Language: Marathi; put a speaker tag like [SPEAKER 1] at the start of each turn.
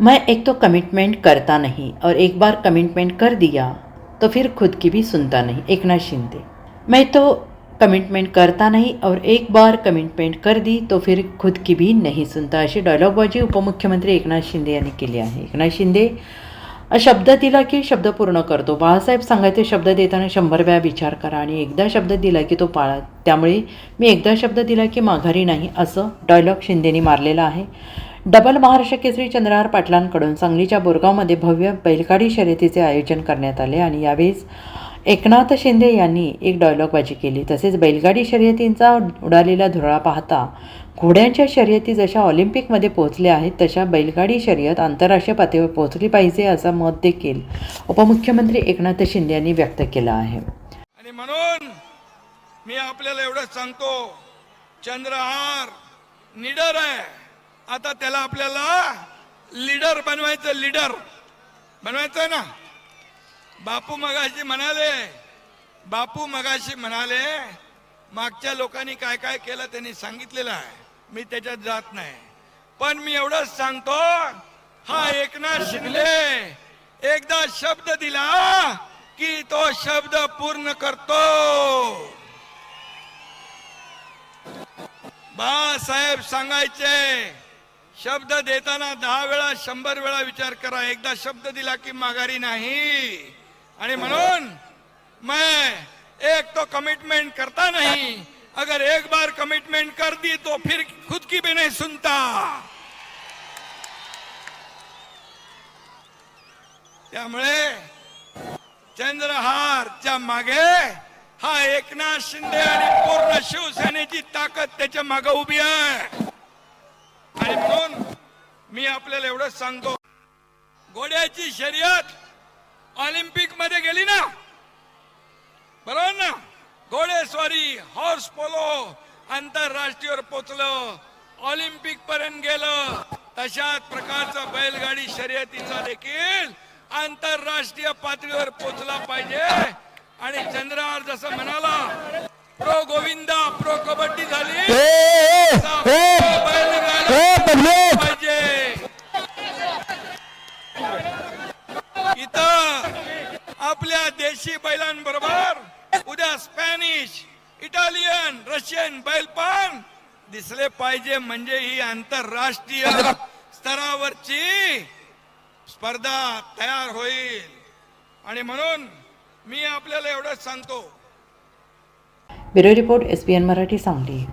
[SPEAKER 1] मैं एक तो कमिटमेंट करता नहीं और एक बार कमिटमेंट कर दिया तो फिर खुद की भी सुनता नहीं। एकनाथ शिंदे। मैं तो कमिटमेंट करता नहीं और एक बार कमिटमेंट कर दी तो फिर खुद की भी नहीं सुनता। अशी डायलॉगबाजी उपमुख्यमंत्री एकनाथ शिंदे यांनी केली आहे एकनाथ शिंदे शब्द दिला की शब्द पूर्ण करतो बाळासाहेब सांगायचे शब्द देताना शंभर वेळा विचार करा आणि एकदा शब्द दिला की तो पाळा. त्यामुळे मी एकदा शब्द दिला की माघारी नाही असं डायलॉग शिंदेनी मारलेला आहे. डबल महाराष्ट्र केसरी चंद्रहार पाटलांकडून सांगलीच्या बोरगावमध्ये भव्य बैलगाडी शर्यतीचे आयोजन करण्यात आले आणि यावेळेस एकनाथ शिंदे यांनी एक डायलॉगबाजी केली. तसेच बैलगाडी शर्यतींचा उडालेला धुरळा पाहता घोड्यांच्या शर्यती जशा ऑलिम्पिकमध्ये पोहोचल्या आहेत तशा बैलगाडी शर्यत आंतरराष्ट्रीय पातळीवर पोहोचली पाहिजे असं मत देखील उपमुख्यमंत्री एकनाथ शिंदे यांनी व्यक्त केलं आहे.
[SPEAKER 2] आणि म्हणून मी आपल्याला एवढंच सांगतो चंद्रहार निडर आहे. आता त्याला आपल्याला लीडर बनवायचं लीडर. बनवायचं ना? बापू मगाशी म्हणाले बापू मगाशी म्हणाले मागच्या लोकांनी काय काय केलं त्यांनी सांगितलेलं आहे. मी त्याच्यात जात नाही. पण मी एवढंच सांगतो हा एकनाथ शिंदे एकदा शब्द दिला की तो शब्द पूर्ण करतो. बाळासाहेब सांगायचे शब्द देताना दहा वेळा शंभर वेळा विचार करा. एकदा शब्द दिला की माघारी नाही. आणि म्हणून मैं एक तो कमिटमेंट करता नहीं. अगर एक बार कमिटमेंट कर दी तो फिर खुद की भी नहीं सुनता. त्यामुळे चंद्रहारच्या मागे हा एकनाथ शिंदे आणि पूर्ण शिवसेनेची ताकद त्याच्यामागे उभी आहे. आणि म्हणून मी आपल्याला एवढंच सांगतो. घोड्याची शर्यत ऑलिम्पिकमध्ये गेली ना? बरोबर ना? घोडेस्वारी हॉर्स पोलो आंतरराष्ट्रीयवर पोचलं ऑलिम्पिक पर्यंत गेलं. तशाच प्रकारचा बैलगाडी शर्यतीचा देखील आंतरराष्ट्रीय पातळीवर पोचला पाहिजे. आणि चंद्रार जसं म्हणाला प्रो गोविंदा प्रो कबड्डी झाली तसा pro बैलगाडी पाहिजे इथं आपल्या देशी बैलांबरोबर उद्या स्पॅनिश इटालियन रशियन बैल पण दिसले पाहिजे म्हणजे ही आंतरराष्ट्रीय स्तरावरची स्पर्धा तयार होईल. आणि म्हणून मी आपल्याला एवढंच सांगतो.
[SPEAKER 1] Bureau report S Marathi Sangli.